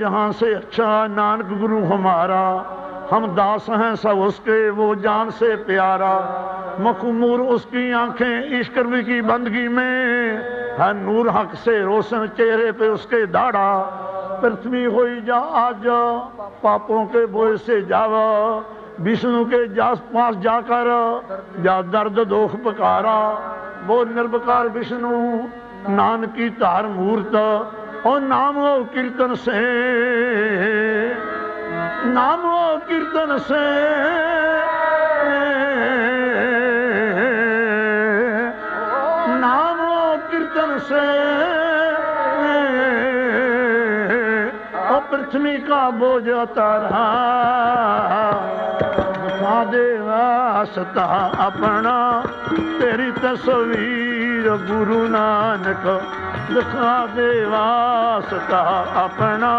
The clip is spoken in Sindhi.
جہاں سے اچھا نانک گرو ہمارا، ہم داس ہیں سب اس کے، وہ جان سے پیارا۔ مخمور اس کی آنکھیں عشق کی بندگی میں۔ ہے نور حق سے روشن چہرے پہ اس کے داڑا پرتھوی ہوئی جا آج جا پاپوں کے بوئے سے جاوا۔ وشنو کے جاس پاس جا کر، جا درد دوکھ پکارا۔ وہ نربکار وشنو نان کی تار مورت۔ और नाम कीर्तन से नाम कीर्तन से नाम कीर्तन से और पृथ्वी का बोझ उतारा दिखा दे वास्ता अपना तेरी तस्वीर गुरु नानक दिखा दे वास्ता अपना